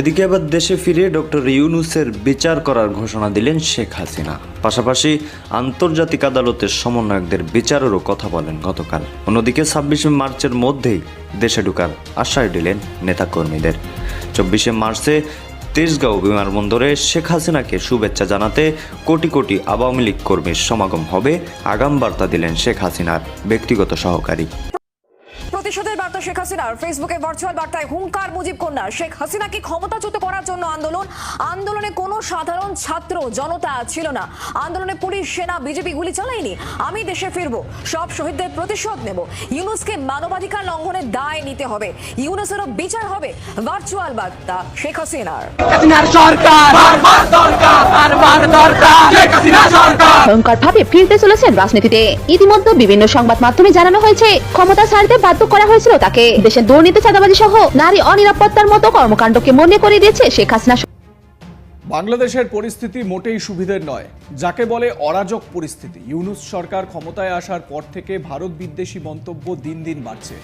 এদিকে আবার দেশে ফিরে ডক্টর ইউনুসের বিচার করার ঘোষণা দিলেন শেখ হাসিনা। পাশাপাশি আন্তর্জাতিক আদালতের সমন্বয়কদের বিচারেরও কথা বলেন গতকাল। অন্যদিকে ছাব্বিশে মার্চের মধ্যেই দেশে ঢুকার আশ্বাস দিলেন নেতাকর্মীদের। চব্বিশে মার্চে তেজগাঁও বিমানবন্দরে শেখ হাসিনাকে শুভেচ্ছা জানাতে কোটি কোটি আওয়ামী লীগ কর্মীর সমাগম হবে আগাম বার্তা দিলেন শেখ হাসিনার ব্যক্তিগত সহকারী। প্রতিশোধের বার্তা শেখ হাসিনার ফেসবুকে ভার্চুয়াল বার্তায় হুঙ্কার মুজিব কন্যা শেখ হাসিনাকে ক্ষমতাচ্যুত করার জন্য আন্দোলন। আন্দোলনে কোনো সাধারণ ছাত্র জনতা ছিল না। আন্দোলনে পুলিশ সেনা বিজেপি গুলি চালায়নি। আমি দেশে ফিরবো। সব শহীদদের প্রতিশোধ নেব। ইউনুসকে মানবাধিকার লঙ্ঘনের দায় নিতে হবে। ইউনুসেরও বিচার হবে ভার্চুয়াল বার্তা শেখ হাসিনার। হাসিনার সরকার বারবার দরকার বারবার দরকার। শেখ হাসিনা সরকার। ভয়ঙ্কর ভাবে ফিরতে চলেছেন রাজনীতিতে। ইতিমধ্যে বিভিন্ন সংবাদ মাধ্যমে জানানো হয়েছে ক্ষমতা ছাড়তে বাধ্য করা হয়েছিল তাকে দেশের দুর্নীতি, চাঁদাবাজি সহ নারী অনিরাপত্তার মতো কর্মকাণ্ডকে মনে করে দিয়েছে শেখ হাসিনা। বাংলাদেশের পরিস্থিতি মোটেই সুবিধের নয়। যাকে বলে অরাজক পরিস্থিতি, ইউনুস সরকার ক্ষমতায় আসার পর থেকে ভারত বিদ্বেষী মন্তব্য দিন দিন বাড়ছে।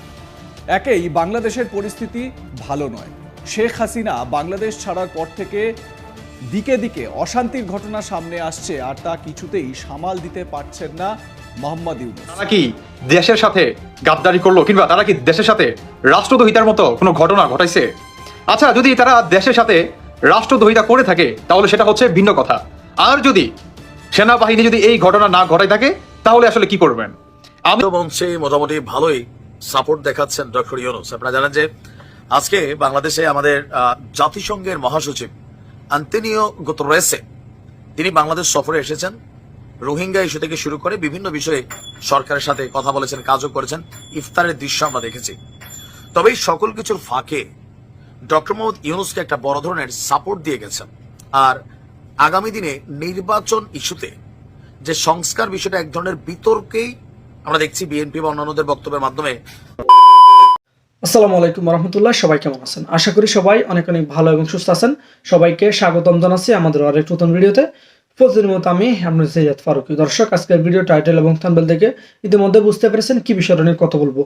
একেই বাংলাদেশের পরিস্থিতি ভালো নয়। শেখ হাসিনা বাংলাদেশ ছাড়ার পর থেকে দিকে দিকে অশান্তির ঘটনা সামনে আসছে আর তা কিছুতেই সামাল দিতে পারছেন না মোহাম্মদ ইউনুস। তারা কি দেশের সাথে গাদ্দারি করল কিংবা তারা কি দেশের সাথে রাষ্ট্রদ্রোহিতার মতো কোনো ঘটনা ঘটাইছে? আচ্ছা যদি তারা দেশের সাথে রাষ্ট্রদ্রোহিতা করে থাকে তাহলে সেটা হচ্ছে ভিন্ন কথা। আর যদি সেনাবাহিনী যদি এই ঘটনা না ঘটাই থাকে তাহলে আসলে কি করবেন? আমি মঞ্চে মোটামুটি ভালোই সাপোর্ট দেখাচ্ছেন ডক্টর ইউনুস। আপনারা জানেন যে আজকে বাংলাদেশে আমাদের আহ, জাতিসংঘের মহাসচিব আন্তনিও গোতরেসে তিনি বাংলাদেশ সফরে এসেছেন। রোহিঙ্গা ইস্যু থেকে শুরু করে বিভিন্ন বিষয়ে সরকারের সাথে কথা বলেছেন, কাজও করেছেন। ইফতারের দৃশ্য আমরা দেখেছি। তবে এই সকল কিছুর ফাঁকে ডক্টর মোহাম্মদ ইউনুসকে একটা বড় ধরনের সাপোর্ট দিয়ে গেছেন। আর আগামী দিনে নির্বাচন ইস্যুতে যে সংস্কার বিষয়টা এক ধরনের বিতর্কেই আমরা দেখছি বিএনপি বা অন্যান্যদের বক্তব্যের মাধ্যমে। আসসালামু আলাইকুম রহমতুল্লাহ সবাই কেমন আছেন? আশা করি সবাই অনেক অনেক ভালো এবং সুস্থ আছেন। সবাইকে স্বাগতম জানাচ্ছি আমাদের আরেক নতুন ভিডিওতে। প্রতিদিন মতো আমি আপনার সৈয়দ ফারুকি। দর্শক, আজকের ভিডিও টাইটেল এবং থাম্বেল থেকে ইতিমধ্যে বুঝতে পেরেছেন কি বিষয়টা নিয়ে কথা বলব।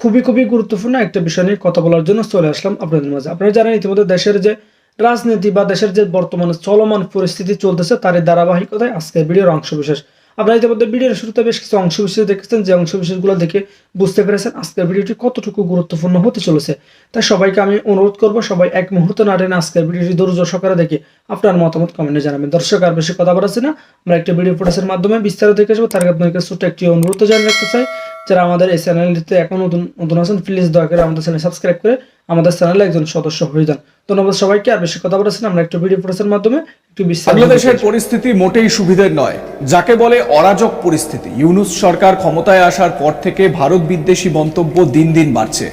খুবই খুবই গুরুত্বপূর্ণ একটা বিষয় নিয়ে কথা বলার জন্য চলে আসলাম আপনাদের মাঝে। আপনারা জানেন ইতিমধ্যে দেশের যে রাজনীতি বা দেশের যে বর্তমানে চলমান পরিস্থিতি চলতেছে, তারই ধারাবাহিকতায় আজকের ভিডিওর অংশ বিশেষ। আপনারা ইতিমধ্যে ভিডিওর শুরুতে বেশ কিছু অংশ বিশেষ দেখেছেন। যে অংশ বিশেষগুলো দেখে বুঝতে পেরেছেন আজকের ভিডিওটি কতটুকু গুরুত্বপূর্ণ হতে চলেছে। তাই সবাইকে আমি অনুরোধ করব, সবাই এক মুহূর্ত না টেনে আজকের ভিডিওটি ধৈর্য সহকারে দেখে আপনার মতামত কমেন্টে জানাবেন। দর্শক, আর বেশি কথা বলেছে না? আমরা একটা ভিডিও ফুটেজের মাধ্যমে বিস্তারিত দেখে আসব। তার আপনাদের ছোট্ট একটি অনুরোধ জানিয়ে রাখতে চাই। যারা আমাদের এই চ্যানেলটিতে এখন নতুন নতুন আছেন প্লিজ দয়া করে আমাদের চ্যানেল সাবস্ক্রাইব করে আমাদের চ্যানেলে একজন সদস্য হয়ে যান। ধন্যবাদ সবাইকে আর বেশি কথা বলেছেন আমরা একটু ভিডিও ফুটেজের মাধ্যমে একটু বাংলাদেশের পরিস্থিতি মোটেই সুবিধের নয় যাকে বলে অরাজক পরিস্থিতি। ইউনুস সরকার ক্ষমতায় আসার পর থেকে ভারত বিদ্বেষী মন্তব্য দিন দিন বাড়ছে।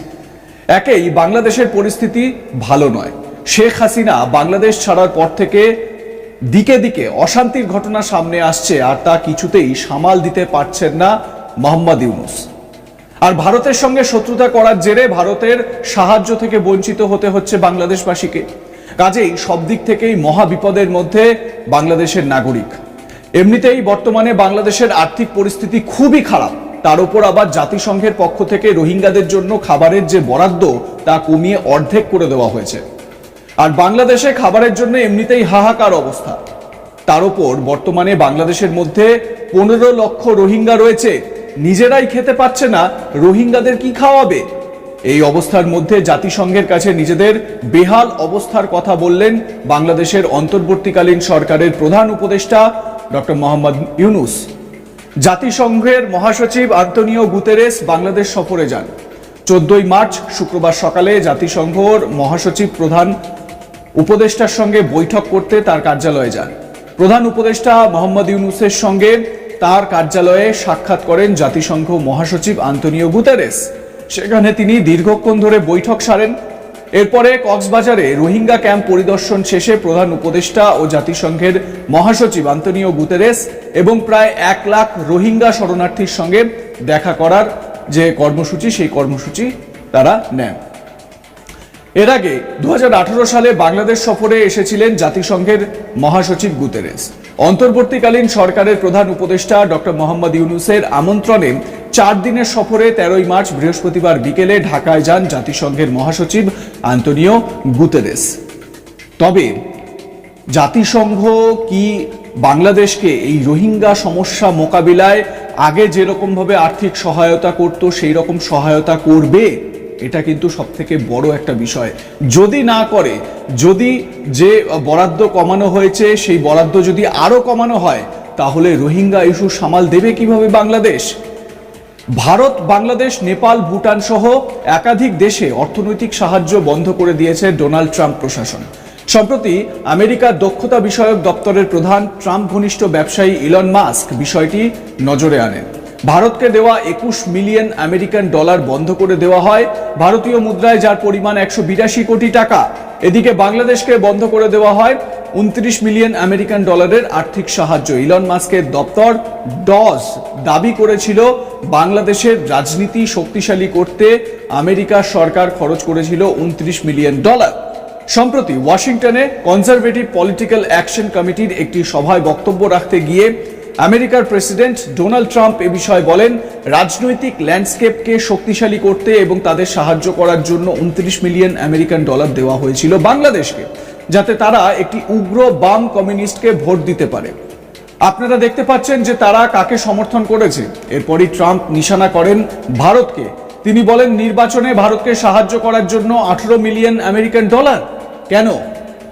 একেই বাংলাদেশের পরিস্থিতি ভালো নয়। শেখ হাসিনা বাংলাদেশ ছাড়ার পর থেকে দিকে দিকে অশান্তির ঘটনা সামনে আসছে আর তা কিছুতেই সামাল দিতে পারছেন না মোহাম্মদ ইউনুস। আর ভারতের সঙ্গে শত্রুতা করার জেরে ভারতের সাহায্য থেকে বঞ্চিত হতে হচ্ছে বাংলাদেশবাসীকে। কাজেই সব দিক থেকেই মহা বিপদের মধ্যে বাংলাদেশের নাগরিক। এমনিতেই বর্তমানে বাংলাদেশের আর্থিক পরিস্থিতি খুবই খারাপ। তার উপর আবার জাতিসংঘের পক্ষ থেকে রোহিঙ্গাদের জন্য খাবারের যে বরাদ্দ, তা কমিয়ে অর্ধেক করে দেওয়া হয়েছে। আর বাংলাদেশে খাবারের জন্য এমনিতেই হাহাকার অবস্থা। তার উপর বর্তমানে বাংলাদেশের মধ্যে পনেরো লক্ষ রোহিঙ্গা রয়েছে। নিজেরাই খেতে পারছে না, রোহিঙ্গাদের কি খাওয়াবে? এই অবস্থার মধ্যে জাতিসংঘের কাছে নিজেদের বেহাল অবস্থার কথা বললেন বাংলাদেশের অন্তর্বর্তীকালীন সরকারের প্রধান উপদেষ্টা ডক্টর মোহাম্মদ ইউনুস। জাতিসংঘের মহাসচিব আন্তনিও গুতেরেস বাংলাদেশ সফরে যান। চোদ্দই মার্চ শুক্রবার সকালে জাতিসংঘর মহাসচিব প্রধান উপদেষ্টার সঙ্গে বৈঠক করতে তার কার্যালয়ে যান। প্রধান উপদেষ্টা মোহাম্মদ ইউনুসের সঙ্গে তার কার্যালয়ে সাক্ষাৎ করেন জাতিসংঘ মহাসচিব আন্তনিও গুতেরেস। সেখানে তিনি দীর্ঘক্ষণ ধরে বৈঠক সারেন। এরপরে কক্সবাজারে রোহিঙ্গা ক্যাম্প পরিদর্শন শেষে প্রধান উপদেষ্টা ও জাতিসংঘের মহাসচিব আন্তনিও গুতেরেস এবং প্রায় এক লাখ রোহিঙ্গা শরণার্থীর সঙ্গে দেখা করার যে কর্মসূচি, সেই কর্মসূচি তারা নেন। এর আগে দু হাজার আঠারো সালে বাংলাদেশ সফরে এসেছিলেন জাতিসংঘের মহাসচিব গুতেরেস। অন্তর্বর্তীকালীন সরকারের প্রধান উপদেষ্টা ডক্টর মোহাম্মদ ইউনুসের আমন্ত্রণে চার দিনের সফরে তেরোই মার্চ বৃহস্পতিবার বিকেলে ঢাকায় যান জাতিসংঘের মহাসচিব আন্তনিও গুতেরেস। তবে জাতিসংঘ কি বাংলাদেশকে এই রোহিঙ্গা সমস্যা মোকাবিলায় আগে যেরকমভাবে আর্থিক সহায়তা করত সেই রকম সহায়তা করবে? এটা কিন্তু সব থেকে বড় একটা বিষয়। যদি না করে, যদি যে বরাদ্দ কমানো হয়েছে, সেই বরাদ্দ যদি আরও কমানো হয়, তাহলে রোহিঙ্গা ইস্যু সামাল দেবে কীভাবে বাংলাদেশ? ভারত, বাংলাদেশ, নেপাল, ভুটান সহ একাধিক দেশে অর্থনৈতিক সাহায্য বন্ধ করে দিয়েছে ডোনাল্ড ট্রাম্প প্রশাসন। সম্প্রতি আমেরিকার দক্ষতা বিষয়ক দপ্তরের প্রধান ট্রাম্প ঘনিষ্ঠ ব্যবসায়ী ইলন মাস্ক বিষয়টি নজরে আনেন। ভারতকে দেওয়া একুশ মিলিয়ন আমেরিকান ডলার বন্ধ করে দেওয়া হয়। ভারতীয় মুদ্রায় যার পরিমাণ একশো বিরাশি কোটি টাকা, এদিকে বাংলাদেশকে বন্ধ করে দেওয়া হয় উনত্রিশ মিলিয়ন আমেরিকান ডলারের আর্থিক সাহায্য। ইলন মাস্কের দপ্তর ডজ দাবি করেছিল, বাংলাদেশের রাজনীতি শক্তিশালী করতে আমেরিকা সরকার খরচ করেছিল উনত্রিশ মিলিয়ন ডলার। সম্প্রতি ওয়াশিংটনে কনজারভেটিভ পলিটিক্যাল অ্যাকশন কমিটির একটি সভায় বক্তব্য রাখতে গিয়ে আমেরিকার প্রেসিডেন্ট ডোনাল্ড ট্রাম্প এ বিষয়ে বলেন, রাজনৈতিক ল্যান্ডস্কেপকে শক্তিশালী করতে এবং তাদের সাহায্য করার জন্য উনত্রিশ মিলিয়ন আমেরিকান ডলার দেওয়া হয়েছিল বাংলাদেশকে, যাতে তারা একটি উগ্র বাম কমিউনিস্টকে ভোট দিতে পারে। আপনারা দেখতে পাচ্ছেন যে তারা কাকে সমর্থন করেছে। এরপরই ট্রাম্প নিশানা করেন ভারতকে। তিনি বলেন, নির্বাচনে ভারতকে সাহায্য করার জন্য আঠেরো মিলিয়ন আমেরিকান ডলার। কেন?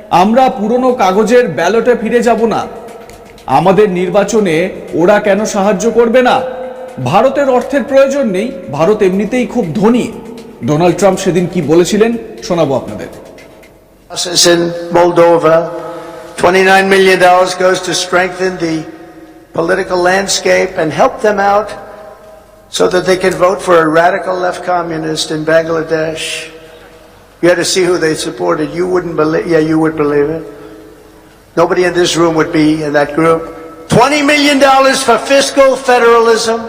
আমরা পুরনো কাগজের ব্যালটে ফিরে যাব না। আমাদের নির্বাচনে ওরা কেন সাহায্য করবে না ভারতের অর্থের প্রয়োজন নেই ভারত এমনিতেই খুব ধনী ডোনাল্ড ট্রাম্প সেদিন কি বলেছিলেন শোনাবো আপনাদের in Moldova. $29 million goes to strengthen the political landscape and help them out so that they can vote for a radical left communist in Bangladesh. You had to see who they supported. You wouldn't believe, yeah, you would believe it. Nobody in this room would be in that group. $20 million for fiscal federalism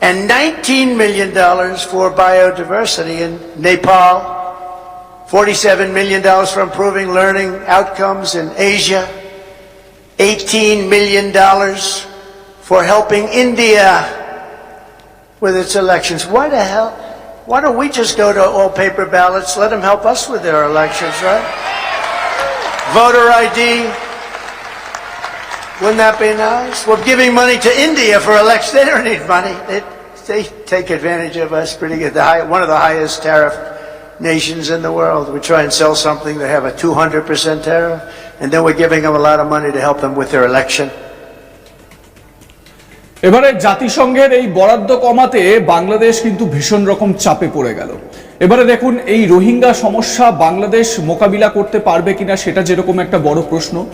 and $19 million for biodiversity in Nepal. $47 million for improving learning outcomes in Asia, $18 million for helping India with its elections. Why the hell? Why don't we just go to all paper ballots? Let them help us with their elections, right? Voter ID. Wouldn't that be nice? We're giving money to India for elections. They don't need money. They, they take advantage of us pretty good. The high, one of the highest tariff nations in the world. We try and sell something that have a 200% tariff, and then we're giving them a lot of money to help them with their election. এবারে জাতিসংঘের এই বরাদ্দ কমাতে বাংলাদেশ কিন্তু ভীষণ রকম চাপে পড়ে গেল এবারে দেখুন, এই রোহিঙ্গা সমস্যা বাংলাদেশ মোকাবিলা করতে পারবে কিনা সেটা যেরকম একটা বড় প্রশ্ন।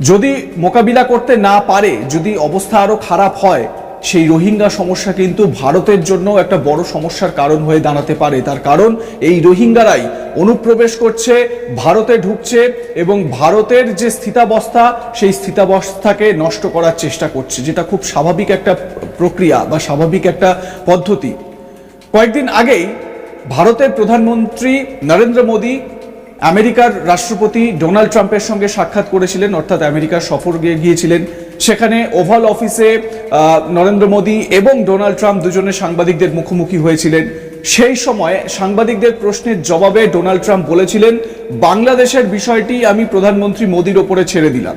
যদি মোকাবিলা করতে না পারে, যদি অবস্থা আরও খারাপ হয়, সেই রোহিঙ্গা সমস্যা কিন্তু ভারতের জন্য একটা বড় সমস্যার কারণ হয়ে দাঁড়াতে পারে। তার কারণ, এই রোহিঙ্গারাই অনুপ্রবেশ করছে, ভারতে ঢুকছে এবং ভারতের যে স্থিতাবস্থা, সেই স্থিতাবস্থাকে নষ্ট করার চেষ্টা করছে, যেটা খুব স্বাভাবিক একটা প্রক্রিয়া বা স্বাভাবিক একটা পদ্ধতি। কয়েকদিন আগেই ভারতের প্রধানমন্ত্রী নরেন্দ্র মোদী আমেরিকার রাষ্ট্রপতি ডোনাল্ড ট্রাম্পের সঙ্গে সাক্ষাৎ করেছিলেন, অর্থাৎ আমেরিকার সফর গিয়ে গিয়েছিলেন। সেখানে ওভাল অফিসে নরেন্দ্র মোদী এবং ডোনাল্ড ট্রাম্প দুজনে সাংবাদিকদের মুখোমুখি হয়েছিলেন। সেই সময় সাংবাদিকদের প্রশ্নের জবাবে ডোনাল্ড ট্রাম্প বলেছিলেন, বাংলাদেশের বিষয়টি আমি প্রধানমন্ত্রী মোদীর ওপরে ছেড়ে দিলাম।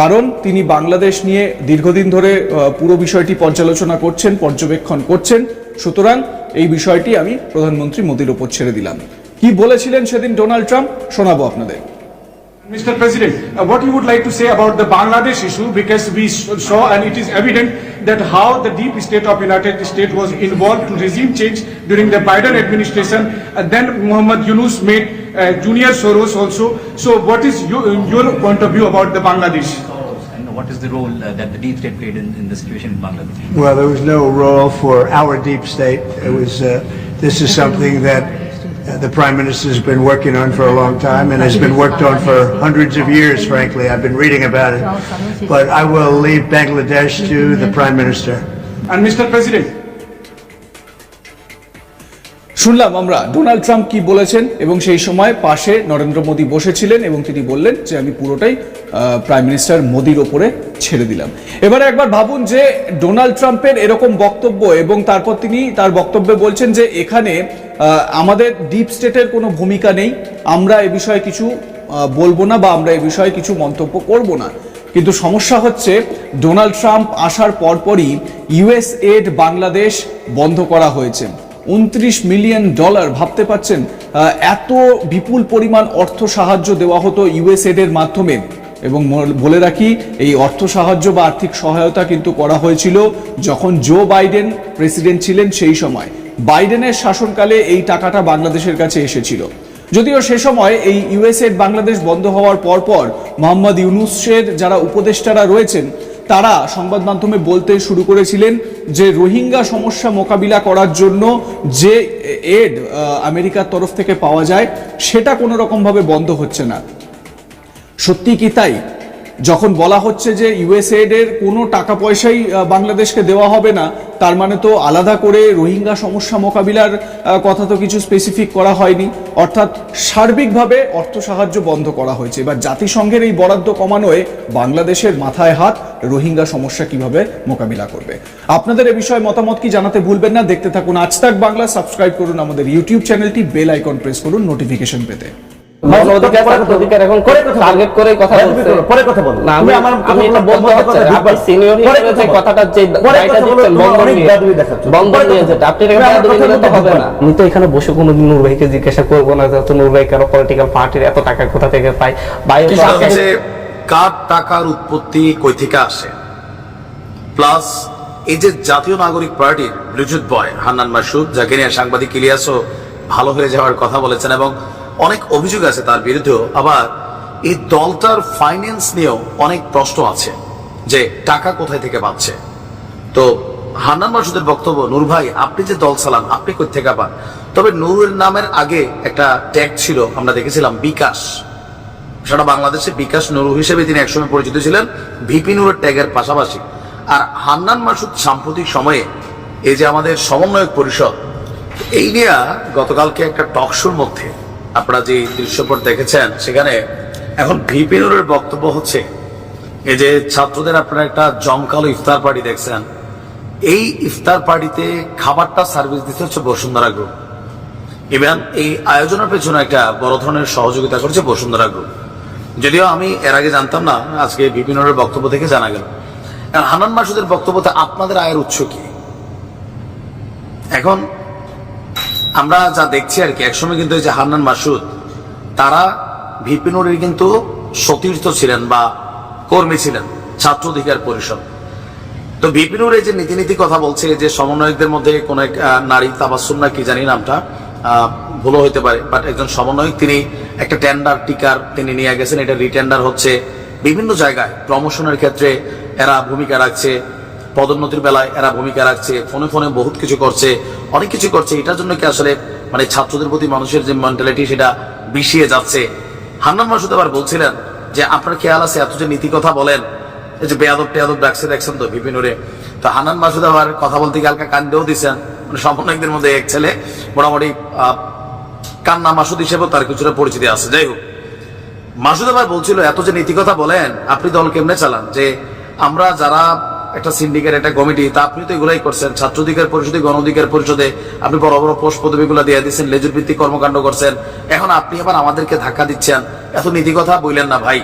কারণ তিনি বাংলাদেশ নিয়ে দীর্ঘদিন ধরে পুরো বিষয়টি পর্যালোচনা করছেন, পর্যবেক্ষণ করছেন। সুতরাং এই বিষয়টি আমি প্রধানমন্ত্রী মোদীর ওপর ছেড়ে দিলাম কি বলেছিলেন সেদিন ডোনাল্ড ট্রাম্প শোনাবো আপনাদের Mr. President, uh, what you would like to say about the Bangladesh issue because we saw and it is evident that how the deep state of United States was involved to regime change during the Biden administration and then Muhammad Yunus made uh, Junior Soros also. So what is your, your point of view about the Bangladesh? And what is the role uh, that the deep state played in, in the situation in Bangladesh? Well, there was no role for our deep state. It was, uh, this is something that uh, the Prime Minister has been working on for a long time and has been worked on for hundreds of years, frankly. I've been reading about it. But I will leave Bangladesh to the Prime Minister. And Mr. President, শুনলাম আমরা, Donald Trump কি বলেছেন? এবং সেই সময় পাশে নরেন্দ্র মোদী বসেছিলেন এবং তিনি বললেন যে, আমি পুরোটাই প্রাইম মিনিস্টার মোদির ওপরে ছেড়ে দিলাম। এবারে একবার ভাবুন যে, ডোনাল্ড ট্রাম্পের এরকম বক্তব্য এবং তারপর তিনি তার বক্তব্যে বলছেন যে, এখানে আমাদের ডিপ স্টেটের কোনো ভূমিকা নেই। আমরা এ বিষয়ে কিছু বলব না বা আমরা এ বিষয়ে কিছু মন্তব্য করব না। কিন্তু সমস্যা হচ্ছে, ডোনাল্ড ট্রাম্প আসার পরপরই ইউএস এড বাংলাদেশ বন্ধ করা হয়েছে। উনত্রিশ মিলিয়ন ডলার। ভাবতে পাচ্ছেন এত বিপুল পরিমাণ অর্থ সাহায্য দেওয়া হতো ইউএস এর মাধ্যমে। এবং বলে রাখি, এই অর্থ সাহায্য বা আর্থিক সহায়তা কিন্তু করা হয়েছিল যখন জো বাইডেন প্রেসিডেন্ট ছিলেন সেই সময়। বাইডেনের শাসনকালে এই টাকাটা বাংলাদেশের কাছে এসেছিল। যদিও সে সময় এই ইউএসএড বাংলাদেশ বন্ধ হওয়ার পরপর মোহাম্মদ ইউনুসের যারা উপদেষ্টারা রয়েছেন তারা সংবাদ মাধ্যমে বলতে শুরু করেছিলেন যে রোহিঙ্গা সমস্যা মোকাবিলা করার জন্য যে এড আমেরিকার তরফ থেকে পাওয়া যায়, সেটা কোনো রকমভাবে বন্ধ হচ্ছে না। সত্যি কি তাই? যখন বলা হচ্ছে যে ইউএসএড এর কোনো টাকা পয়সাই বাংলাদেশকে দেওয়া হবে না, তার মানে তো আলাদা করে রোহিঙ্গা সমস্যা মোকাবিলার কথা তো কিছু স্পেসিফিক করা হয়নি। অর্থাৎ সার্বিকভাবে অর্থ সাহায্য বন্ধ করা হয়েছে। এবার জাতিসংঘের এই বরাদ্দ কমানোয় বাংলাদেশের মাথায় হাত রোহিঙ্গা সমস্যা কীভাবে মোকাবিলা করবে। আপনাদের এ বিষয়ে মতামত কি জানাতে ভুলবেন না। দেখতে থাকুন আজ তাক বাংলা, সাবস্ক্রাইব করুন আমাদের ইউটিউব চ্যানেলটি বেল আইকন প্রেস করুন নোটিফিকেশন পেতে। মৌল অধিকার থাকত অধিকার এখন টার্গেট করে কথা বলছে। পরে কথা বলো না আমি তো হবে না। আমি তো এখানে বসে কোনো নূর ভাইকে জিজ্ঞাসা করব না নূর ভাই কেন পলিটিক্যাল পার্টির এত টাকা কোথা থেকে পায়? কার টাকার উৎপত্তি কই থেকে আসে? প্লাস এই যে জাতীয় নাগরিক পার্টির বয় হান্নান মাসুদ যাকে নিয়ে সাংবাদিক ইলিয়াসও ভালো হয়ে যাওয়ার কথা বলেছেন এবং অনেক অভিযোগ আছে তার বিরুদ্ধেও, আবার এই দলটার ফাইন্যান্স নিয়েও অনেক প্রশ্ন আছে যে টাকা কোথায় থেকে পাচ্ছে। তো হান্নান মাসুদের বক্তব্য, নূর ভাই, আপনি যে দল চালান, আপনি থেকে পান তবে নূরের নামের আগে একটা ট্যাগ ছিল, আমরা দেখেছিলাম, বিকাশ। সারা বাংলাদেশে বিকাশ নুরু হিসেবে তিনি একসময় পরিচিত ছিলেন, ভিপি নুরের ট্যাগের পাশাপাশি। আর হান্নান মাসুদ সাম্প্রতিক সময়ে এই যে আমাদের সমন্বয়ক পরিষদ, এই নিয়ে গতকালকে একটা টকশোর মধ্যে আপনারা যে দৃশ্যপট দেখেছেন, সেখানে এখন ভিপি নুরের বক্তব্য হচ্ছে, এই যে ছাত্রদের আপনারা একটা জমকালো ইফতার পার্টি দেখছেন, এই ইফতার পার্টিতে খাবারটা সার্ভিস দিতে হচ্ছে বসুন্ধরা গ্রুপ ইভেন এই আয়োজনের পেছনে একটা বড় ধরনের সহযোগিতা করেছে বসুন্ধরা গ্রুপ যদিও আমি এর আগে জানতাম না, আজকে বিপিনের বক্তব্য থেকে জানা গেল। হানান মাসুদের বক্তব্যতে আপনাদের আয়ের উৎস কি? এখন আমরা যা দেখছি আর কি, একসময় কিন্তু এই যে হান্নান মাসুদ, তারা ভিপিনুরের কিন্তু সতীর্থ ছিলেন বা কর্মী ছিলেন, ছাত্র অধিকার পরিষদ। তো বিপিনুর এই যে নীতি নীতি কথা বলছে, যে সমন্বয়কদের মধ্যে কোন এক নারী তাবাসুম না, কি জানি নামটা ভুলও হইতে পারে বাট একজন সমন্বয়ক তিনি একটা টেন্ডার টিকার তিনি নিয়ে গেছেন, এটা রিটেন্ডার হচ্ছে বিভিন্ন জায়গায় প্রমোশনের ক্ষেত্রে এরা ভূমিকা রাখছে পদোন্নতির বেলায় এরা ভূমিকা রাখছে, ফোনে ফোনে বহুত কিছু করছে, অনেক কিছু করছে। এটার জন্য কি আসলে মানে ছাত্রদের প্রতি মানুষের যে মেন্টালিটি সেটা বিষিয়ে যাচ্ছে? হান্নান মাসুদ আবার বলছিলেন যে, আপনার খেয়াল আছে এত যে নীতি কথা বলেন, এই যে বেয়াদব টেয়াদব ডাকছে দেখছেন তো বিপিনুরে তো হানান মাসুদ আবার কথা বলতে গিয়ে হালকা কান্দেও দিচ্ছেন মানে সমন্বয়কদের মধ্যে এক ছেলে, মোটামুটি কান্না মাসুদ হিসেবেও তার কিছুটা পরিচিতি আছে। যাই হোক, মাসুদ আবার বলছিল, এত যে নীতি কথা বলেন, আপনি দল কেমনে চালান? যে, আমরা যারা একটা সিন্ডিকেট, একটা কমিটি, তা আপনি তো এগুলাই করছেন। ছাত্র অধিকার পরিষদে গণ অধিকার পরিষদে আপনি বড় বড় পোস্ট পদবিগুলো দিয়ে দিচ্ছেন লেজুর ভিত্তিক কর্মকাণ্ড করছেন। এখন আপনি আবার আমাদেরকে ধাক্কা দিচ্ছেন। এত নীতি কথা বললেন না ভাই।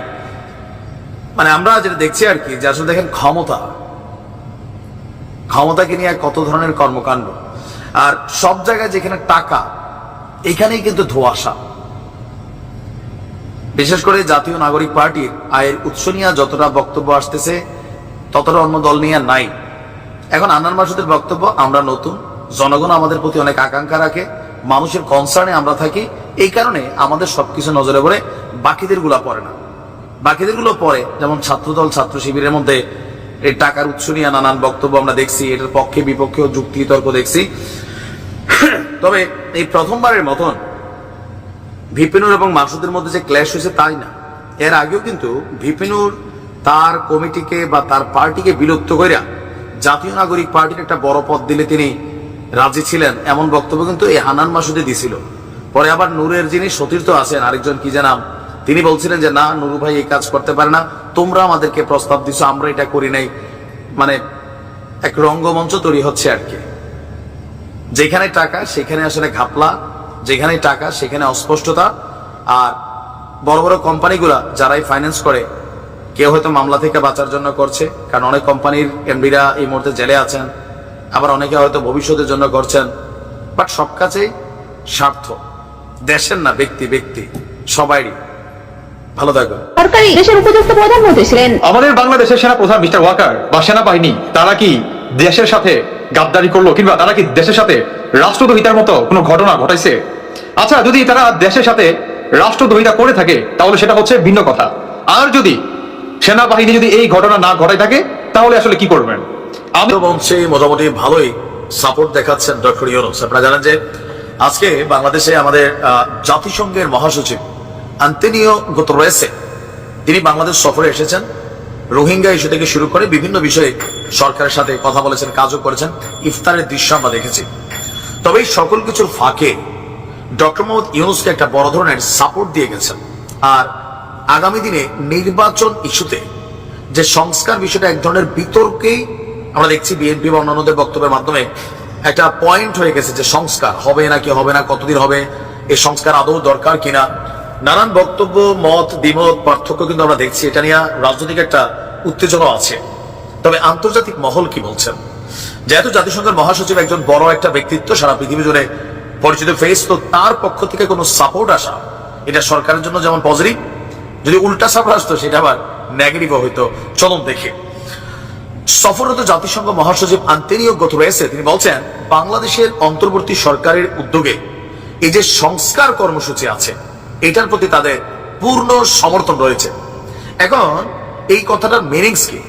মানে আমরা যেটা দেখছি আর কি, যে আসলে দেখেন ক্ষমতা। ক্ষমতাকে নিয়ে কত ধরনের কর্মকাণ্ড। আর সব জায়গায় যেখানে টাকা, এখানেই কিন্তু ধোয়াশা। বিশেষ করে জাতীয় নাগরিক পার্টির আয়ের উৎস নিয়ে যতটা বক্তব্য আসতেছে ততটা অন্য দল নিয়ে নাই। এখন আন্নান মাসুদের বক্তব্য, আমরা নতুন। জনগণ আমাদের প্রতি অনেক আকাঙ্ক্ষা রাখে। মানুষের কনসার্নে আমরা থাকি। এই কারণে আমাদের সবকিছু নজরে পড়ে বাকিদেরগুলা পড়ে না। বাকিদেরগুলো পরে যেমন ছাত্রদল, ছাত্র শিবিরের মধ্যে এই টাকার উৎস নিয়ে নানান বক্তব্য আমরা দেখছি, এটার পক্ষে, বিপক্ষে যুক্তি তর্ক দেখছি। তবে এই প্রথমবারের মতন ভিপিনুর এবং মাসুদের মধ্যে যে ক্ল্যাশ হয়েছে তাই না। এর আগেও কিন্তু ভিপিনুর তার কমিটিকে বা তার পার্টিকে বিলুপ্ত করিয়া জাতীয় নাগরিক পার্টির একটা বড় পদ দিলে তিনি রাজি ছিলেন, এমন বক্তব্য কিন্তু এই হানান মাসুদে দিছিল। পরে আবার নূরের যিনি সতীর্থ আছেন, আরেকজন কি জানাম তিনি বলছিলেন যে, না, নুরু ভাই এই কাজ করতে পারে না। তোমরা আমাদেরকে প্রস্তাব দিছো, আমরা এটা করি নাই। মানে এক রঙ্গমঞ্চ তৈরি হচ্ছে আর কি। যেখানে টাকা, সেখানে আসলে ঘাপলা, যেখানে টাকা, সেখানে অস্পষ্টতা। আর বড় বড় কোম্পানিগুলা যারাই ফাইন্যান্স করে কেউ হয়তো মামলা থেকে বাঁচার জন্য করছে কারণ অনেক কোম্পানির এমডিরা এই মুহূর্তে জেলে আছেন আবার অনেকে হয়তো ভবিষ্যতের জন্য করছেন বাট সব কাছেই স্বার্থ। দেশের না ব্যক্তি ব্যক্তি সবাইরই। ভালো থাকবে সরকারি দেশের উপযুক্ত প্রধানমন্ত্রী ছিলেন। আমাদের বাংলাদেশের সেনা প্রধান মিস্টার ওয়াকার বা সেনাবাহিনী তারা কি দেশের সাথে গাদ্দারি করল কিংবা তারা কি দেশের সাথে রাষ্ট্রদ্রোহিতার মতো কোনো ঘটনা ঘটাইছে? আচ্ছা যদি তারা দেশের সাথে রাষ্ট্রদ্রোহিতা করে থাকে তাহলে সেটা হচ্ছে ভিন্ন কথা। আর যদি সেনাবাহিনী যদি এই ঘটনা না ঘটাই থাকে, তাহলে আসলে কি করবেন? মঞ্চে মোটামুটি ভালোই সাপোর্ট দেখাচ্ছেন ডক্টর ইউনুস। আপনারা জানেন যে আজকে বাংলাদেশে আমাদের জাতিসংঘের মহাসচিব আন্তনিও গুতরেসে, তিনি বাংলাদেশ সফরে এসেছেন। রোহিঙ্গা ইস্যু থেকে শুরু করে বিভিন্ন বিষয়ে সরকারের সাথে কথা বলেছেন, কাজও করেছেন। ইফতারের দৃশ্য আমরা দেখেছি। তবে এই সকল কিছুর ফাঁকে ডক্টর মোহাম্মদ ইউনুসকে একটা বড় ধরনের সাপোর্ট দিয়ে গেছেন। আর আগামী দিনে নির্বাচন ইস্যুতে যে সংস্কার বিষয়টা এক ধরনের বিতর্কেই আমরা দেখছি বিএনপি বা অন্যান্যদের বক্তব্যের মাধ্যমে। একটা পয়েন্ট হয়ে গেছে যে সংস্কার হবে নাকি হবে না, কতদিন হবে এই সংস্কার আদৌ দরকার কিনা? নানান বক্তব্য, মত, দ্বিমত, পার্থক্য কিন্তু আমরা দেখছি। এটা নিয়ে রাজনৈতিক একটা উত্তেজনা আছে। তবে আন্তর্জাতিক মহল কি বলছেন? যেহেতু জাতিসংঘের মহাসচিব একজন বড় একটা ব্যক্তিত্ব, সারা পৃথিবী জুড়ে পরিচিত ফেস তো তার পক্ষ থেকে কোনো সাপোর্ট আসা, এটা সরকারের জন্য যেমন পজিটিভ যদি উল্টা সাপোর্ট আসতো, সেটা আবার নেগেটিভ হইতো। চলন দেখে। সফররত জাতিসংঘ মহাসচিব আন্তনিও গুতরেসে তিনি বলছেন, বাংলাদেশের অন্তর্বর্তী সরকারের উদ্যোগে এই যে সংস্কার কর্মসূচি আছে, এটার প্রতি তাদের পূর্ণ সমর্থন রয়েছে। এখন এই কথাটার মিনিংস কি?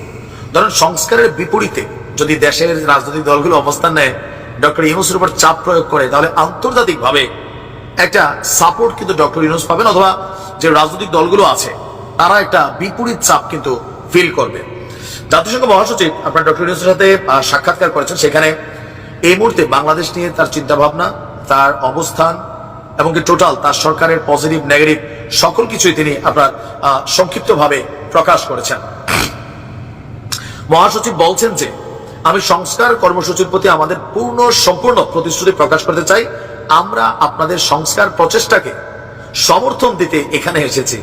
ধরেন, সংস্কারের বিপরীতে যদি দেশের রাজনৈতিক দলগুলো অবস্থান নেয়, ডক্টর ইউনুসের উপর চাপ প্রয়োগ করে, তাহলে আন্তর্জাতিকভাবে একটা সাপোর্ট কিন্তু ডক্টর ইউনুস পাবেন অথবা যে রাজনৈতিক দলগুলো আছে, তারা একটা বিপরীত চাপ কিন্তু ফিল করবে। জাতিসংঘ মহাসচিব আপনার ডক্টর ইউনুসের সাথে সাক্ষাৎকার করেছেন। সেখানে এই মুহূর্তে বাংলাদেশ নিয়ে তার চিন্তা ভাবনা তার অবস্থান এবং টোটাল তার সরকারের পজিটিভ নেগেটিভ সকল কিছুই তিনি আপনার সংক্ষিপ্তভাবে প্রকাশ করেছেন। মহাসচিব বলছেন যে, আমি সংস্কার কর্মসূচির প্রতি আমাদের পূর্ণ, সম্পূর্ণ প্রতিশ্রুতি প্রকাশ করতে চাই। আমরা আপনাদের সংস্কার প্রচেষ্টাকে সমর্থন দিতে এখানে এসেছি।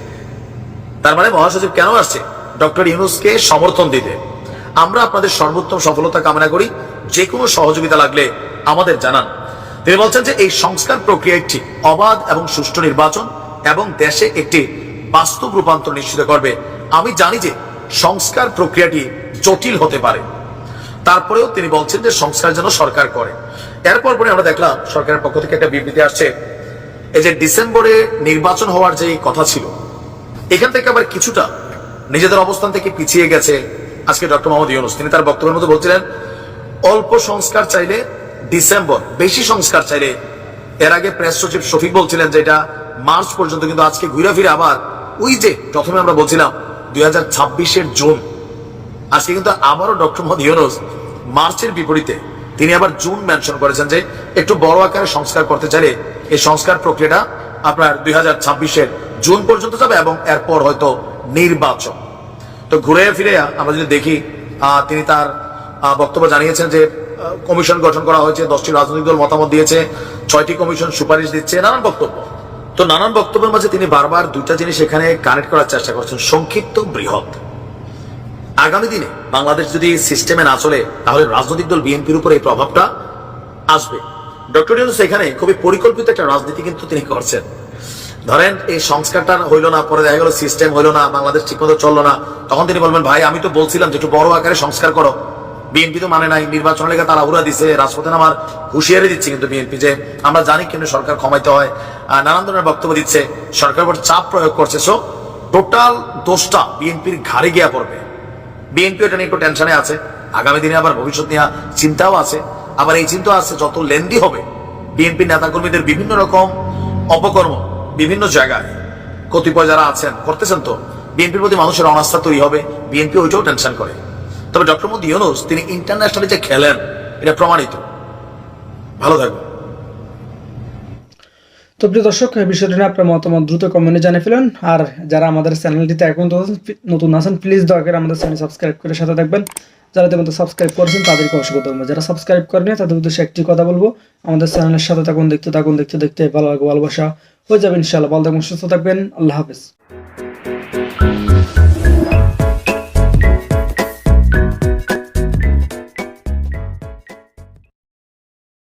তার মানে মহাসচিব কেন আসছে? ডক্টর ইউনুসকে সমর্থন দিতে। আমরা আপনাদের সর্বোত্তম সফলতা কামনা করি। যে কোনো সহযোগিতা লাগলে আমাদের জানান। তিনি বলছেন যে এই সংস্কার প্রক্রিয়াটি অবাধ এবং সুষ্ঠু নির্বাচন এবং দেশে একটি বাস্তব রূপান্তর নিশ্চিত করবে। আমি জানি যে সংস্কার প্রক্রিয়াটি জটিল হতে পারে। তারপরেও তিনি বলছেন যে সংস্কার যেন সরকার করে। এরপর পরে আমরা দেখলাম সরকারের পক্ষ থেকে একটা বিবৃতি আসছে। এই যে ডিসেম্বরে নির্বাচন হওয়ার যে কথা ছিল, এখান থেকে আবার কিছুটা নিজেদের অবস্থান থেকে পিছিয়ে গেছে আজকে ডক্টর মোহাম্মদ ইউনুস। তিনি তার বক্তব্যের মধ্যে বলছিলেন, অল্প সংস্কার চাইলে ডিসেম্বর, বেশি সংস্কার চাইলে এর আগে প্রেস সচিব শফিক বলছিলেন যে এটা মার্চ পর্যন্ত, কিন্তু আজকে ঘুরে ফিরে আবার ওই যে প্রথমে আমরা বলছিলাম দুই হাজার জুন। আজকে কিন্তু আবারও ডক্টর মোহাম্মদ ইউনুস মার্চের বিপরীতে তিনি আবার জুন মেনশন করেছেন যে একটু বড় আকারে সংস্কার করতে চাইলে এই সংস্কার প্রক্রিয়াটা আপনার দুই হাজার ছাব্বিশের জুন পর্যন্ত যাবে এবং এরপর হয়তো নির্বাচন। তো ঘুরে ফিরে আমরা যদি দেখি তিনি তার বক্তব্য জানিয়েছেন যে কমিশন গঠন করা হয়েছে, দশটি রাজনৈতিক দল মতামত দিয়েছে, ছয়টি কমিশন সুপারিশ দিচ্ছে, নানান বক্তব্য। তো নানান বক্তব্যের মাঝে তিনি বারবার দুইটা জিনিস এখানে কানেক্ট করার চেষ্টা করছেন, সংক্ষিপ্ত বৃহৎ। আগামী দিনে বাংলাদেশ যদি সিস্টেমে না চলে, তাহলে রাজনৈতিক দল বিএনপির উপর এই প্রভাবটা আসবে। ডক্টর ইউনুস এখানে খুবই পরিকল্পিত একটা রাজনীতি কিন্তু তিনি করছেন। ধরেন, এই সংস্কারটা হইল না, পরে দেখা গেল সিস্টেম হইল না, বাংলাদেশ ঠিকমতো চলল না, তখন তিনি বলবেন, ভাই, আমি তো বলছিলাম যে একটু বড় আকারে সংস্কার করো। বিএনপি তো মানে নাই নির্বাচন লেগে তারা উড়া দিছে, রাজপথে আমার হুঁশিয়ারি দিচ্ছে কিন্তু বিএনপি যে আমরা জানি কেন সরকার ক্ষমাইতে হয় নানান ধরনের বক্তব্য দিচ্ছে সরকার উপর চাপ প্রয়োগ করছে। সো টোটাল দোষটা বিএনপির ঘাড়ে গিয়া পড়বে। বিএনপি এটা নিয়ে একটু টেনশনে আছে। আগামী দিনে আবার ভবিষ্যৎ নিয়ে চিন্তাও আছে। আবার এই চিন্তা আছে, যত লেন্দি হবে বিএনপি নেতাকর্মীদের বিভিন্ন রকম অপকর্ম বিভিন্ন জায়গায়। কতিপয় যারা আছেন, করতেছেন তো বিএনপির প্রতি মানুষের অনাস্থা তৈরি হবে বিএনপি ওইটাও টেনশন করে। তবে ডক্টর মোদী ইউনুস, তিনি ইন্টারন্যাশনালি যে খেলেন, এটা প্রমাণিত। ভালো থাকবেন। তো প্রিয় দর্শক বিষয়টি নিয়ে আপনার মতামত দ্রুত কমেন্টে জানিয়ে ফেলেন। আর যারা আমাদের চ্যানেলটিতে এখন নতুন আছেন প্লিজ দয়া করে আমাদের চ্যানেল সাবস্ক্রাইব করে সাথে থাকবেন। যারা ইতিমধ্যে সাবস্ক্রাইব করেছেন, তাদেরকে অসংখ্য ধন্যবাদ। যারা সাবস্ক্রাইব করেনি তাদের উদ্দেশ্যে একটি কথা বলব, আমাদের চ্যানেলের সাথে থাকুন, দেখতে থাকুন, দেখতে দেখতে ভালো লাগবে, ভালোবাসা হয়ে যাবে, ইনশাআল্লাহ। ভালো থাকবেন সুস্থ থাকবেন। আল্লাহ হাফেজ।